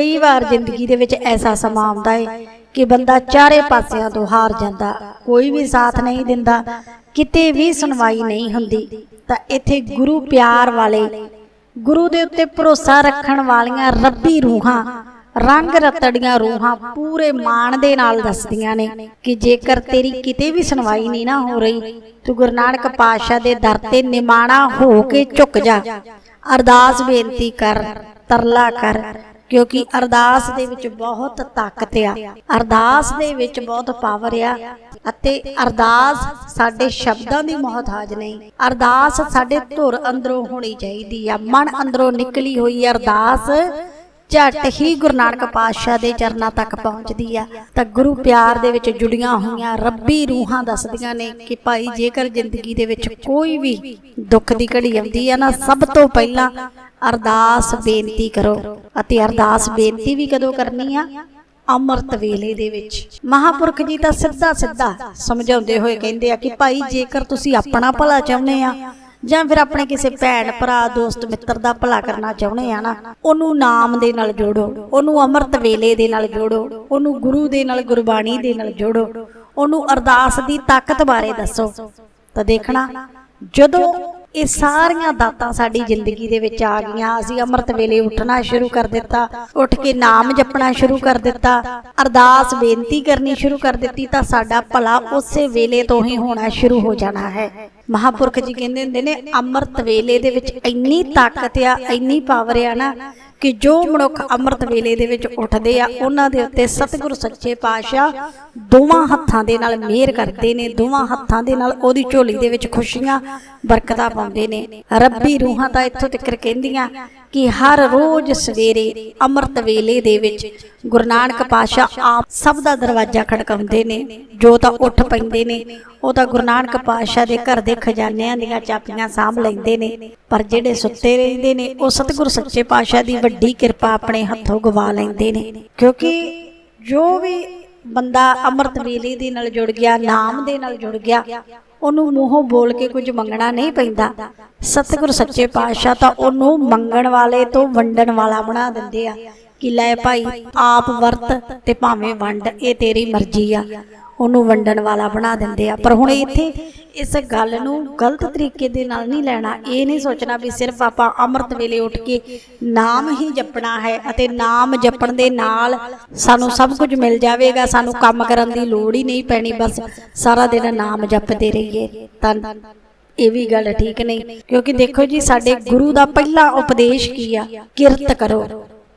ਕਈ ਵਾਰ ਜ਼ਿੰਦਗੀ ਦੇ ਵਿੱਚ ਐਸਾ ਸਮਾਂ ਆਉਂਦਾ ਹੈ ਕਿ ਬੰਦਾ ਚਾਰੇ ਪਾਸਿਆਂ ਤੋਂ ਹਾਰ ਜਾਂਦਾ, ਕੋਈ ਵੀ ਸਾਥ ਨਹੀਂ ਦਿੰਦਾ, ਕਿਤੇ ਵੀ ਸੁਣਵਾਈ ਨਹੀਂ ਹੁੰਦੀ। ਤਾਂ ਇੱਥੇ ਗੁਰੂ ਪਿਆਰ ਵਾਲੇ, ਗੁਰੂ ਦੇ ਉੱਤੇ ਭਰੋਸਾ ਰੱਖਣ ਵਾਲੀਆਂ ਰੱਬੀ ਰੂਹਾਂ, ਰੰਗ ਰਤੜੀਆਂ ਰੂਹਾਂ ਪੂਰੇ ਮਾਣ ਦੇ ਨਾਲ ਦੱਸਦੀਆਂ ਨੇ ਕਿ ਜੇਕਰ ਤੇਰੀ ਕਿਤੇ ਵੀ ਸੁਣਵਾਈ ਨਹੀਂ ਨਾ ਹੋ ਰਹੀ, ਤੂੰ ਗੁਰੂ ਨਾਨਕ ਪਾਤਸ਼ਾਹ ਦੇ ਦਰ ਤੇ ਨਿਮਾਣਾ ਹੋ ਕੇ ਝੁਕ ਜਾ। ਅਰਦਾਸ ਬੇਨਤੀ ਕਰ, ਤਰਲਾ ਕਰ ਕਿਉਂਕਿ ਅਰਦਾਸ ਦੇ ਵਿੱਚ ਬਹੁਤ ਤਾਕਤ ਆ। ਅਰਦਾਸ ਦੇ ਵਿੱਚ ਬਹੁਤ ਪਾਵਰ ਆ। ਅਤੇ ਅਰਦਾਸ ਸਾਡੇ ਸ਼ਬਦਾਂ ਦੀ ਮੁਹਤਾਜ ਨਹੀਂ। ਅਰਦਾਸ ਸਾਡੇ ਧੁਰ ਅੰਦਰੋਂ ਹੋਣੀ ਚਾਹੀਦੀ ਆ। ਮਨ ਅੰਦਰੋਂ ਨਿਕਲੀ ਹੋਈ ਅਰਦਾਸ। ਝਟ ਹੀ ਗੁਰੂ ਨਾਨਕ ਪਾਤਸ਼ਾਹ ਦੇ ਚਰਨਾਂ ਤੱਕ ਪਹੁੰਚਦੀ ਆ। ਤਾਂ ਗੁਰੂ ਪਿਆਰ ਦੇ ਵਿੱਚ ਜੁੜੀਆਂ ਹੋਈਆਂ ਰੱਬੀ ਰੂਹਾਂ ਦੱਸਦੀਆਂ ਨੇ ਕਿ ਭਾਈ ਜੇਕਰ ਜ਼ਿੰਦਗੀ ਦੇ ਵਿੱਚ ਕੋਈ ਵੀ ਦੁੱਖ ਦੀ ਘੜੀ ਆਉਂਦੀ ਆ ਨਾ ਸਭ ਤੋਂ ਪਹਿਲਾਂ ਅਰਦਾਸ ਬੇਨਤੀ ਕਰੋ ਅਤੇ ਅਰਦਾਸ ਬੇਨਤੀ ਵੀ ਕਦੋਂ ਕਰਨੀ ਆ? ਅੰਮ੍ਰਿਤ ਵੇਲੇ ਦੇ ਵਿੱਚ। ਮਹਾਪੁਰਖ ਜੀ ਤਾਂ ਸਿੱਧਾ ਸਿੱਧਾ ਸਮਝਾਉਂਦੇ ਹੋਏ ਕਹਿੰਦੇ ਆ ਕਿ ਭਾਈ ਜੇਕਰ ਤੁਸੀਂ ਆਪਣਾ ਭਲਾ ਚਾਹੁੰਦੇ ਆ ਜਾਂ ਫਿਰ ਆਪਣੇ ਕਿਸੇ ਭੈਣ, ਭਰਾ, ਦੋਸਤ, ਮਿੱਤਰ ਦਾ ਭਲਾ ਕਰਨਾ ਚਾਹੁੰਦੇ ਆ ਨਾ, ਉਹਨੂੰ ਨਾਮ ਦੇ ਨਾਲ ਜੋੜੋ, ਉਹਨੂੰ ਅੰਮ੍ਰਿਤ ਵੇਲੇ ਦੇ ਨਾਲ ਜੋੜੋ, ਉਹਨੂੰ ਗੁਰੂ ਦੇ ਨਾਲ ਗੁਰਬਾਣੀ ਦੇ ਨਾਲ ਜੋੜੋ, ਉਹਨੂੰ ਅਰਦਾਸ ਦੀ ਤਾਕਤ ਬਾਰੇ ਦੱਸੋ। ਤਾਂ ਦੇਖਣਾ, ਜਦੋਂ ਇਹ ਸਾਰੀਆਂ ਦਾਤਾਂ ਸਾਡੀ ਜ਼ਿੰਦਗੀ ਦੇ ਵਿੱਚ ਆ ਗਈਆਂ, ਅਸੀਂ ਅੰਮ੍ਰਿਤ ਵੇਲੇ ਉੱਠਣਾ ਸ਼ੁਰੂ ਕਰ ਦਿੱਤਾ, ਉੱਠ ਕੇ ਨਾਮ ਜਪਣਾ ਸ਼ੁਰੂ ਕਰ ਦਿੱਤਾ, ਅਰਦਾਸ ਬੇਨਤੀ ਕਰਨੀ ਸ਼ੁਰੂ ਕਰ ਦਿੱਤੀ, ਤਾਂ ਸਾਡਾ ਭਲਾ ਉਸੇ ਵੇਲੇ ਤੋਂ ਹੀ ਹੋਣਾ ਸ਼ੁਰੂ ਹੋ ਜਾਣਾ ਹੈ। ਮਹਾਪੁਰਖ ਜੀ ਕਹਿੰਦੇ ਹੁੰਦੇ ਨੇ, ਅੰਮ੍ਰਿਤ ਵੇਲੇ ਦੇ ਵਿੱਚ ਇੰਨੀ ਤਾਕਤ ਆ, ਇੰਨੀ ਪਾਵਰ ਆ ਨਾ ਕਿ ਜੋ ਮਨੁੱਖ ਅੰਮ੍ਰਿਤ ਵੇਲੇ ਦੇ ਵਿੱਚ ਉੱਠਦੇ ਆ, ਉਹਨਾਂ ਦੇ ਉੱਤੇ ਸਤਿਗੁਰ ਸੱਚੇ ਪਾਤਸ਼ਾਹ ਦੋਵਾਂ ਹੱਥਾਂ ਦੇ ਨਾਲ ਮਿਹਰ ਕਰਦੇ ਨੇ, ਦੋਵਾਂ ਹੱਥਾਂ ਦੇ ਨਾਲ ਉਹਦੀ ਝੋਲੀ ਦੇ ਵਿੱਚ ਖੁਸ਼ੀਆਂ ਬਰਕਤਾਂ ਪਾਉਂਦੇ ਨੇ। ਰੱਬੀ ਰੂਹਾਂ ਤਾਂ ਇੱਥੋਂ ਤੱਕ ਕਹਿੰਦੀਆਂ ਕਿ ਹਰ ਰੋਜ਼ ਸਵੇਰੇ ਅੰਮ੍ਰਿਤ ਵੇਲੇ ਦੇ ਵਿੱਚ ਗੁਰੂ ਨਾਨਕ ਪਾਤਸ਼ਾਹ ਆਪ ਸਭ ਦਾ ਦਰਵਾਜ਼ਾ ਖੜਕਾਉਂਦੇ ਨੇ, ਜੋ ਤਾਂ ਉੱਠ ਪੈਂਦੇ ਨੇ, ਉਹ ਤਾਂ ਗੁਰੂ ਨਾਨਕ ਪਾਤਸ਼ਾਹ ਦੇ ਘਰ ਦੇ ਖਜ਼ਾਨਿਆਂ ਦੀਆਂ ਚਾਬੀਆਂ ਸਾਂਭ ਲੈਂਦੇ ਨੇ, ਪਰ ਜਿਹੜੇ ਸੁੱਤੇ ਰਹਿੰਦੇ ਨੇ, ਉਹ ਸਤਿਗੁਰ ਸੱਚੇ ਪਾਤਸ਼ਾਹ ਦੀ ਵੱਡੀ ਕਿਰਪਾ ਆਪਣੇ ਹੱਥੋਂ ਗਵਾ ਲੈਂਦੇ ਨੇ। ਕਿਉਂਕਿ ਜੋ ਵੀ ਬੰਦਾ ਅੰਮ੍ਰਿਤ ਵੇਲੇ ਦੇ ਨਾਲ ਜੁੜ ਗਿਆ, ਨਾਮ ਦੇ ਨਾਲ ਜੁੜ ਗਿਆ ਉਹਨੂੰ ਮੂੰਹੋਂ ਬੋਲ ਕੇ ਕੁਝ ਮੰਗਣਾ ਨਹੀਂ ਪੈਂਦਾ। ਸਤਿਗੁਰ ਸੱਚੇ ਪਾਤਸ਼ਾਹ ਤਾਂ ਉਹਨੂੰ ਮੰਗਣ ਵਾਲੇ ਤੋਂ ਵੰਡਣ ਵਾਲਾ ਬਣਾ ਦਿੰਦੇ ਆ। ਕਿ ਲੈ ਭਾਈ, ਆਪ ਵਰਤ ਤੇ ਭਾਵੇਂ ਵੰਡ, ਇਹ ਤੇਰੀ ਮਰਜ਼ੀ ਆ। ਉਹਨੂੰ ਵੰਡਣ ਵਾਲਾ ਬਣਾ ਦਿੰਦੇ ਆ। ਪਰ ਹੁਣ ਇੱਥੇ ਇਸ ਗੱਲ ਨੂੰ ਗਲਤ ਤਰੀਕੇ ਦੇ ਨਾਲ ਨਹੀਂ ਲੈਣਾ। ਇਹ ਨਹੀਂ ਸੋਚਣਾ ਵੀ ਸਿਰਫ ਆਪਾਂ ਅੰਮ੍ਰਿਤ ਵੇਲੇ ਉੱਠ ਕੇ ਨਾਮ ਹੀ ਜਪਣਾ ਹੈ ਅਤੇ ਨਾਮ ਜਪਣ ਦੇ ਨਾਲ ਸਾਨੂੰ ਸਭ ਕੁਝ ਮਿਲ ਜਾਵੇਗਾ। ਸਾਨੂੰ ਕੰਮ ਕਰਨ ਦੀ ਲੋੜ ਹੀ ਨਹੀਂ ਪੈਣੀ। ਬਸ ਸਾਰਾ ਦਿਨ ਨਾਮ ਜਪਦੇ ਰਹੀਏ। ਤਾਂ ਇਹ ਵੀ ਗੱਲ ਠੀਕ ਨਹੀਂ। ਕਿਉਂਕਿ ਦੇਖੋ ਜੀ, ਸਾਡੇ ਗੁਰੂ ਦਾ ਪਹਿਲਾ ਉਪਦੇਸ਼ ਕੀ ਆ? ਕਿਰਤ ਕਰੋ।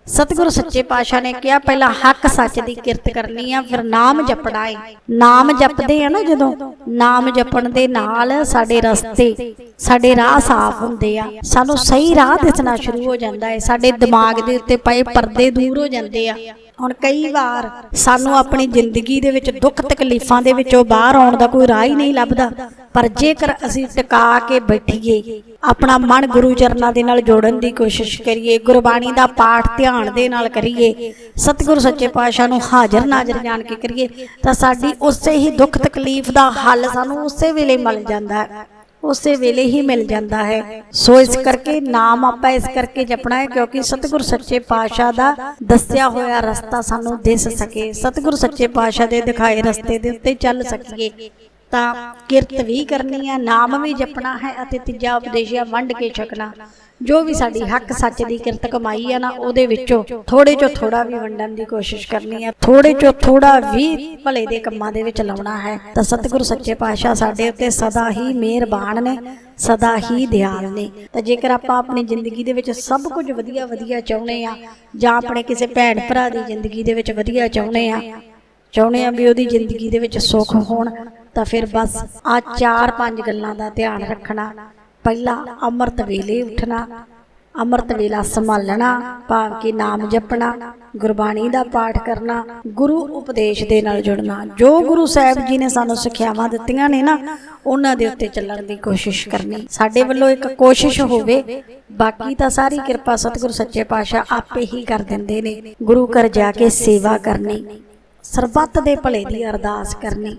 ਸਤਿਗੁਰੂ ਸੱਚੇ ਪਾਤਸ਼ਾਹ ਨੇ ਕਿਹਾ, ਪਹਿਲਾਂ ਹੱਕ ਸੱਚ ਦੀ ਕਿਰਤ ਕਰਨੀ ਆ, ਫਿਰ ਨਾਮ ਜਪਣਾ ਏ। ਨਾਮ ਜਪਦੇ ਆ ਨਾ ਜਦੋਂ, ਨਾਮ ਜਪਣ ਦੇ ਨਾਲ ਸਾਡੇ ਰਸਤੇ, ਸਾਡੇ ਰਾਹ ਸਾਫ਼ ਹੁੰਦੇ ਆ। ਸਾਨੂੰ ਸਹੀ ਰਾਹ ਦਿਸਣਾ ਸ਼ੁਰੂ ਹੋ ਜਾਂਦਾ ਏ, ਸਾਡੇ ਦਿਮਾਗ ਦੇ ਉੱਤੇ ਪਏ ਪਰਦੇ ਦੂਰ ਹੋ ਜਾਂਦੇ ਆ। ਹੁਣ ਕਈ ਵਾਰ ਸਾਨੂੰ ਆਪਣੀ ਜ਼ਿੰਦਗੀ ਦੇ ਵਿੱਚ ਦੁੱਖ ਤਕਲੀਫਾਂ ਦੇ ਵਿੱਚੋਂ ਬਾਹਰ ਆਉਣ ਦਾ ਕੋਈ ਰਾਹ ਹੀ ਨਹੀਂ ਲੱਭਦਾ। ਪਰ ਜੇਕਰ ਅਸੀਂ ਟਿਕਾ ਕੇ ਬੈਠੀਏ ਆਪਣਾ ਮਨ ਗੁਰੂ ਚਰਨਾਂ ਦੇ ਨਾਲ ਜੋੜਨ ਦੀ ਕੋਸ਼ਿਸ਼ ਕਰੀਏ ਗੁਰਬਾਣੀ ਦਾ ਪਾਠ ਧਿਆਨ ਦੇ ਨਾਲ ਕਰੀਏ ਸਤਿਗੁਰੂ ਸੱਚੇ ਪਾਤਸ਼ਾਹ ਨੂੰ ਹਾਜ਼ਰ ਨਾਜ਼ਰ ਜਾਣ ਕੇ ਕਰੀਏ ਤਾਂ ਸਾਡੀ ਉਸੇ ਹੀ ਦੁੱਖ ਤਕਲੀਫ ਦਾ ਹੱਲ ਸਾਨੂੰ ਉਸੇ ਵੇਲੇ ਮਿਲ ਜਾਂਦਾ ਹੈ। ਉਸੇ ਵੇਲੇ ਹੀ ਮਿਲ ਜਾਂਦਾ ਹੈ। ਸੋ ਇਸ ਕਰਕੇ ਨਾਮ ਆਪਾਂ ਇਸ ਕਰਕੇ ਜਪਣਾ ਹੈ ਕਿਉਂਕਿ ਸਤਿਗੁਰ ਸੱਚੇ ਪਾਤਸ਼ਾਹ ਦਾ ਦੱਸਿਆ ਹੋਇਆ ਰਸਤਾ ਸਾਨੂੰ ਦਿਸ ਸਕੇ। ਸਤਿਗੁਰ ਸੱਚੇ ਪਾਤਸ਼ਾਹ ਦੇ ਦਿਖਾਏ ਰਸਤੇ ਦੇ ਉੱਤੇ ਚੱਲ ਸਕੀਏ। ਤਾਂ ਕਿਰਤ ਵੀ ਕਰਨੀ ਹੈ ਨਾਮ ਵੀ ਜਪਣਾ ਹੈ ਅਤੇ ਤੀਜਾ ਉਪਦੇਸ਼ ਵੰਡ ਕੇ ਛਕਣਾ। ਜੋ ਵੀ ਸਾਡੀ ਹੱਕ ਸੱਚ ਦੀ ਕਿਰਤ ਕਮਾਈ ਹੈ ਨਾ, ਉਹਦੇ ਵਿੱਚੋਂ ਥੋੜੇ ਚੋਂ ਥੋੜਾ ਵੀ ਵੰਡਣ ਦੀ ਕੋਸ਼ਿਸ਼ ਕਰਨੀ ਹੈ ਥੋੜੇ ਚੋਂ ਥੋੜਾ ਵੀ ਭਲੇ ਦੇ ਕੰਮਾਂ ਦੇ ਵਿੱਚ ਲਾਉਣਾ ਹੈ। ਤਾਂ ਸਤਿਗੁਰੂ ਸੱਚੇ ਪਾਤਸ਼ਾਹ ਸਾਡੇ ਉੱਤੇ ਸਦਾ ਹੀ ਮਿਹਰਬਾਨ ਨੇ, ਸਦਾ ਹੀ ਦਿਆਲ ਨੇ। ਤਾਂ ਜੇਕਰ ਆਪਾਂ ਆਪਣੀ ਜ਼ਿੰਦਗੀ ਦੇ ਵਿੱਚ ਸਭ ਕੁਝ ਵਧੀਆ ਵਧੀਆ ਚਾਹੁੰਦੇ ਆ, ਜਾਂ ਆਪਣੇ ਕਿਸੇ ਭੈਣ ਭਰਾ ਦੀ ਜ਼ਿੰਦਗੀ ਦੇ ਵਿੱਚ ਵਧੀਆ ਚਾਹੁੰਦੇ ਆ ਚਾਹੁੰਦੇ ਆ ਵੀ ਉਹਦੀ ਜ਼ਿੰਦਗੀ ਦੇ ਵਿੱਚ ਸੁੱਖ ਹੋਣ ਤਾਂ ਫਿਰ ਬਸ ਆ ਚਾਰ ਪੰਜ ਗੱਲਾਂ ਦਾ ਧਿਆਨ ਰੱਖਣਾ। ਪਹਿਲਾ ਅੰਮ੍ਰਿਤ ਵੇਲੇ ਉੱਠਣਾ, ਅੰਮ੍ਰਿਤ ਵੇਲਾ ਸੰਭਾਲਣਾ, ਭਾਵ ਕਿ ਨਾਮ ਜਪਣਾ, ਗੁਰਬਾਣੀ ਦਾ ਪਾਠ ਕਰਨਾ, ਗੁਰੂ ਉਪਦੇਸ਼ ਦੇ ਨਾਲ ਜੁੜਨਾ। ਜੋ ਗੁਰੂ ਸਾਹਿਬ ਜੀ ਨੇ ਸਾਨੂੰ ਸਿੱਖਿਆਵਾਂ ਦਿੱਤੀਆਂ ਨੇ ਨਾ, ਉਹਨਾਂ ਦੇ ਉੱਤੇ ਚੱਲਣ ਦੀ ਕੋਸ਼ਿਸ਼ ਕਰਨੀ। ਸਾਡੇ ਵੱਲੋਂ ਇੱਕ ਕੋਸ਼ਿਸ਼ ਹੋਵੇ, ਬਾਕੀ ਤਾਂ ਸਾਰੀ ਕਿਰਪਾ ਸਤਿਗੁਰ ਸੱਚੇ ਪਾਤਸ਼ਾਹ ਆਪੇ ਹੀ ਕਰ ਦਿੰਦੇ ਨੇ। ਗੁਰੂ ਘਰ ਜਾ ਕੇ ਸੇਵਾ ਕਰਨੀ, ਸਰਬੱਤ ਦੇ ਭਲੇ ਦੀ ਅਰਦਾਸ ਕਰਨੀ।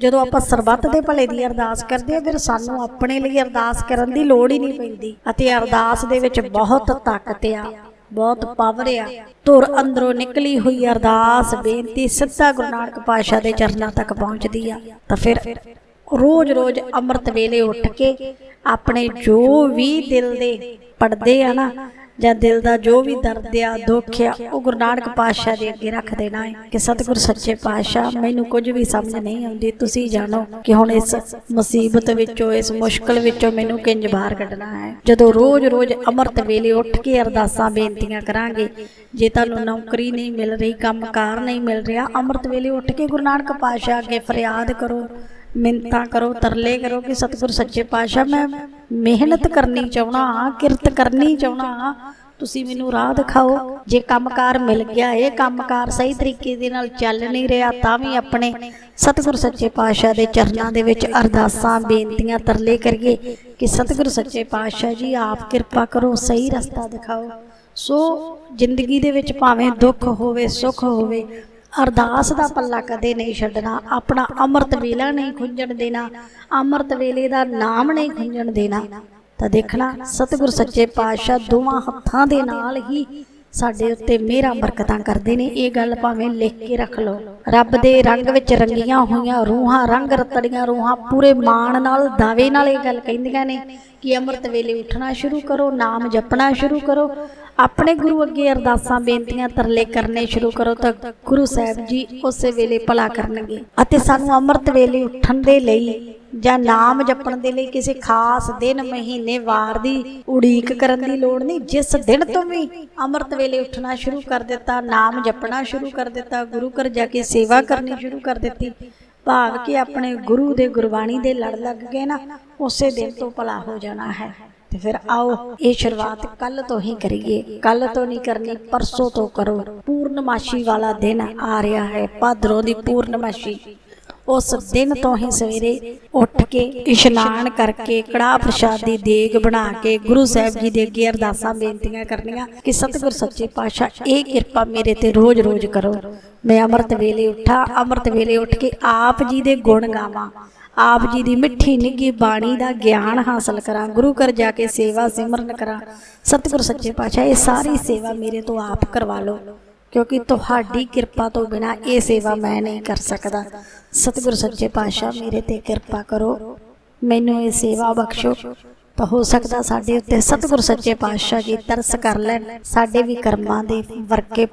ਜਦੋਂ ਆਪਾਂ ਸਰਬੱਤ ਦੇ ਭਲੇ ਦੀ ਅਰਦਾਸ ਕਰਦੇ ਆ ਫਿਰ ਸਾਨੂੰ ਆਪਣੇ ਲਈ ਅਰਦਾਸ ਕਰਨ ਦੀ ਲੋੜ ਹੀ ਨਹੀਂ ਪੈਂਦੀ। ਅਤੇ ਅਰਦਾਸ ਦੇ ਵਿੱਚ ਬਹੁਤ ਤਾਕਤ ਆ, ਬਹੁਤ ਪਾਵਰ ਆ। ਧੁਰ ਅੰਦਰੋਂ ਨਿਕਲੀ ਹੋਈ ਅਰਦਾਸ ਬੇਨਤੀ ਸਿੱਧਾ ਗੁਰੂ ਨਾਨਕ ਪਾਤਸ਼ਾਹ ਦੇ ਚਰਨਾਂ ਤੱਕ ਪਹੁੰਚਦੀ ਆ। ਤਾਂ ਫਿਰ ਰੋਜ਼-ਰੋਜ਼ ਅੰਮ੍ਰਿਤ ਵੇਲੇ ਉੱਠ ਕੇ ਆਪਣੇ ਜੋ ਵੀ ਦਿਲ ਦੇ ਪੜਦੇ ਆ ਨਾ ਜਾਂ ਦਿਲ ਦਾ ਜੋ ਵੀ ਦਰਦ ਆ, ਦੁੱਖ ਆ, ਉਹ ਗੁਰੂ ਨਾਨਕ ਪਾਤਸ਼ਾਹ ਦੇ ਅੱਗੇ ਰੱਖ ਦੇਣਾ ਹੈ ਕਿ ਸਤਿਗੁਰ ਸੱਚੇ ਪਾਤਸ਼ਾਹ, ਮੈਨੂੰ ਕੁਝ ਵੀ ਸਮਝ ਨਹੀਂ ਆਉਂਦੀ, ਤੁਸੀਂ ਜਾਣੋ ਕਿ ਹੁਣ ਇਸ ਮੁਸੀਬਤ ਵਿੱਚੋਂ, ਇਸ ਮੁਸ਼ਕਲ ਵਿੱਚੋਂ ਮੈਨੂੰ ਕਿੰਜ ਬਾਹਰ ਕੱਢਣਾ ਹੈ? ਜਦੋਂ ਰੋਜ਼-ਰੋਜ਼ ਅੰਮ੍ਰਿਤ ਵੇਲੇ ਉੱਠ ਕੇ ਅਰਦਾਸਾਂ, ਬੇਨਤੀਆਂ ਕਰਾਂਗੇ, ਜੇ ਤੁਹਾਨੂੰ ਨੌਕਰੀ ਨਹੀਂ ਮਿਲ ਰਹੀ, ਕੰਮਕਾਰ ਨਹੀਂ ਮਿਲ ਰਿਹਾ, ਅੰਮ੍ਰਿਤ ਵੇਲੇ ਉੱਠ ਕੇ ਗੁਰੂ ਨਾਨਕ ਪਾਤਸ਼ਾਹ ਅੱਗੇ ਫਰਿਆਦ ਕਰੋ। ਮਿੰਤਾਂ ਕਰੋ, ਤਰਲੇ ਕਰੋ ਕਿ ਸਤਿਗੁਰ ਸੱਚੇ ਪਾਤਸ਼ਾਹ, ਮੈਂ ਮਿਹਨਤ ਕਰਨੀ ਚਾਹਣਾ ਹਾਂ, ਕਿਰਤ ਕਰਨੀ ਚਾਹਣਾ ਹਾਂ। ਤੁਸੀਂ ਮੈਨੂੰ ਰਾਹ ਦਿਖਾਓ, ਜੇ ਕੰਮਕਾਰ ਮਿਲ ਗਿਆ, ਇਹ ਕੰਮਕਾਰ ਸਹੀ ਤਰੀਕੇ ਦੇ ਨਾਲ ਚੱਲ ਨਹੀਂ ਰਿਹਾ, ਤਾਂ ਵੀ ਆਪਣੇ ਸਤਿਗੁਰ ਸੱਚੇ ਪਾਤਸ਼ਾਹ ਦੇ ਚਰਨਾਂ ਦੇ ਵਿੱਚ ਅਰਦਾਸਾਂ, ਬੇਨਤੀਆਂ ਤਰਲੇ ਕਰੀਏ ਕਿ ਸਤਿਗੁਰ ਸੱਚੇ ਪਾਤਸ਼ਾਹ ਜੀ, ਆਪ ਕਿਰਪਾ ਕਰੋ, ਸਹੀ ਰਸਤਾ ਦਿਖਾਓ। ਸੋ ਜ਼ਿੰਦਗੀ ਦੇ ਵਿੱਚ ਭਾਵੇਂ ਦੁੱਖ ਹੋਵੇ, ਸੁੱਖ ਹੋਵੇ ਅਰਦਾਸ ਦਾ ਪੱਲਾ ਕਦੇ ਨਹੀਂ ਛੱਡਣਾ, ਆਪਣਾ ਅੰਮ੍ਰਿਤ ਵੇਲਾ ਨਹੀਂ ਖੁੰਝਣ ਦੇਣਾ, ਅੰਮ੍ਰਿਤ ਵੇਲੇ ਦਾ ਨਾਮ ਨਹੀਂ ਖੁੰਝਣ ਦੇਣਾ। ਤਾਂ ਦੇਖਣਾ ਸਤਿਗੁਰ ਸੱਚੇ ਪਾਤਸ਼ਾਹ ਦੋਵਾਂ ਹੱਥਾਂ ਦੇ ਨਾਲ ਹੀ ਸਾਡੇ ਉੱਤੇ ਮਿਹਰਾਂ ਬਰਕਤਾਂ ਕਰਦੇ ਨੇ ਇਹ ਗੱਲ ਭਾਵੇਂ ਲਿਖ ਕੇ ਰੱਖ ਲਓ। ਰੱਬ ਦੇ ਰੰਗ ਵਿੱਚ ਰੰਗੀਆਂ ਹੋਈਆਂ ਰੂਹਾਂ ਰੰਗ ਰਤੜੀਆਂ ਰੂਹਾਂ ਪੂਰੇ ਮਾਣ ਨਾਲ ਦਾਵੇ ਨਾਲ ਇਹ ਗੱਲ ਕਹਿੰਦੀਆਂ ਨੇ ਕਿ ਅੰਮ੍ਰਿਤ ਵੇਲੇ ਉੱਠਣਾ ਸ਼ੁਰੂ ਕਰੋ ਨਾਮ ਜਪਣਾ ਸ਼ੁਰੂ ਕਰੋ। ਆਪਣੇ ਗੁਰੂ ਅੱਗੇ ਅਰਦਾਸਾਂ ਬੇਨਤੀਆਂ ਤਰਲੇ ਕਰਨੇ ਸ਼ੁਰੂ ਕਰੋ ਤਾਂ ਗੁਰੂ ਸਾਹਿਬ ਜੀ ਉਸੇ ਵੇਲੇ ਭਲਾ ਕਰਨਗੇ ਅਤੇ ਸਾਨੂੰ ਅੰਮ੍ਰਿਤ ਵੇਲੇ ਉੱਠਣ ਦੇ ਲਈ ਜਾਂ ਨਾਮ ਜਪਣ ਦੇ ਲਈ ਕਿਸੇ ਖਾਸ ਦਿਨ ਮਹੀਨੇ ਵਾਰ ਦੀ ਉਡੀਕ ਕਰਨ ਦੀ ਲੋੜ ਨਹੀਂ। ਜਿਸ ਦਿਨ ਤੋਂ ਵੀ ਅੰਮ੍ਰਿਤ ਵੇਲੇ ਉੱਠਣਾ ਸ਼ੁਰੂ ਕਰ ਦਿੱਤਾ ਨਾਮ ਜਪਣਾ ਸ਼ੁਰੂ ਕਰ ਦਿੱਤਾ ਗੁਰੂ ਘਰ ਜਾ ਕੇ ਸੇਵਾ ਕਰਨੀ ਸ਼ੁਰੂ ਕਰ ਦਿੱਤੀ। ਭਾਵ ਕਿ ਆਪਣੇ ਗੁਰੂ ਦੇ ਗੁਰਬਾਣੀ ਦੇ ਲੜ ਲੱਗ ਗਏ ਨਾ ਉਸੇ ਦਿਨ ਤੋਂ ਭਲਾ ਹੋ ਜਾਣਾ ਹੈ। ਤੇ ਫਿਰ ਆਓ ਇਹ ਸ਼ੁਰੂਆਤ ਕੱਲ ਤੋਂ ਹੀ ਕਰੀਏ। ਕੱਲ ਤੋਂ ਨਹੀਂ ਕਰਨੀ ਪਰਸੋਂ ਤੋਂ ਕਰੋ। ਪੂਰਨਮਾਸ਼ੀ ਵਾਲਾ ਦਿਨ ਆ ਰਿਹਾ ਹੈ। ਭਾਦਰੋਂ ਦੀ ਪੂਰਨਮਾਸ਼ੀ ਉਸ ਦਿਨ ਤੋਂ ਹੀ ਸਵੇਰੇ ਉੱਠ ਕੇ ਇਸ਼ਨਾਨ ਕਰਕੇ ਕੜਾਹ ਪ੍ਰਸ਼ਾਦ ਦੀ ਦੇਗ ਬਣਾ ਕੇ ਗੁਰੂ ਸਾਹਿਬ ਜੀ ਦੇ ਅੱਗੇ ਅਰਦਾਸਾਂ ਬੇਨਤੀਆਂ ਕਰਨੀਆਂ ਕਿ ਸਤਿਗੁਰ ਸੱਚੇ ਪਾਤਸ਼ਾਹ, ਇਹ ਕਿਰਪਾ ਮੇਰੇ ਤੇ ਰੋਜ਼-ਰੋਜ਼ ਕਰੋ। ਮੈਂ ਅੰਮ੍ਰਿਤ ਵੇਲੇ ਉੱਠਾਂ, ਅੰਮ੍ਰਿਤ ਵੇਲੇ ਉੱਠ ਕੇ ਆਪ ਜੀ ਦੇ ਗੁਣ ਗਾਵਾਂ। ਆਪ ਜੀ ਦੀ ਮਿੱਠੀ ਨਿੱਗੀ ਬਾਣੀ ਦਾ ਗਿਆਨ ਹਾਸਲ ਕਰਾਂ, ਗੁਰੂ ਘਰ ਜਾ ਕੇ ਸੇਵਾ ਸਿਮਰਨ ਕਰਾਂ। ਸਤਿਗੁਰ ਸੱਚੇ ਪਾਤਸ਼ਾਹ, ਇਹ ਸਾਰੀ ਸੇਵਾ ਮੇਰੇ ਤੋਂ ਆਪ ਕਰਵਾ ਲਓ। ਕਿਉਂਕਿ ਤੁਹਾਡੀ ਕਿਰਪਾ ਤੋਂ ਬਿਨਾ ਇਹ ਸੇਵਾ ਮੈਂ ਨਹੀਂ ਕਰ ਸਕਦਾ। ਸਤਿਗੁਰ ਸੱਚੇ ਪਾਤਸ਼ਾਹ, ਮੇਰੇ ਤੇ ਕਿਰਪਾ ਕਰੋ। ਮੈਨੂੰ ਇਹ ਸੇਵਾ ਬਖਸ਼ੋ। ਤਾਂ ਹੋ ਸਕਦਾ ਸਾਡੇ ਉੱਤੇ ਸਤਿਗੁਰ ਸੱਚੇ ਪਾਤਸ਼ਾਹ ਜੀ ਤਰਸ ਕਰ ਲੈਣ। ਸਾਡੇ ਵੀ ਕਰਮਾਂ ਦੇ ਵਰਕੇ